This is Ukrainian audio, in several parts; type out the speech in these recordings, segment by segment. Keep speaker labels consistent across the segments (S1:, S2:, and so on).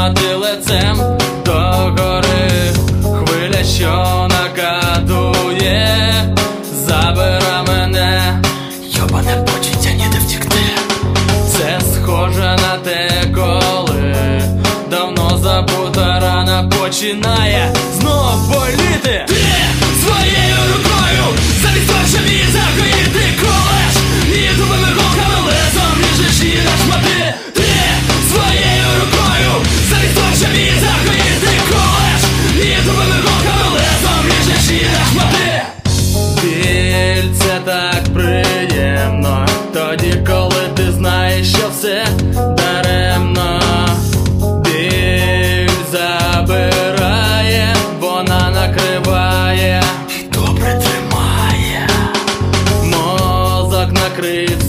S1: мати лицем до гори, хвиля, що нагадує, забира мене, йобане почуття ніде втікти. Це схоже на те, коли давно забута рана починає знов боліти.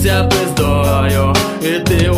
S1: Займайся пиздою, і ти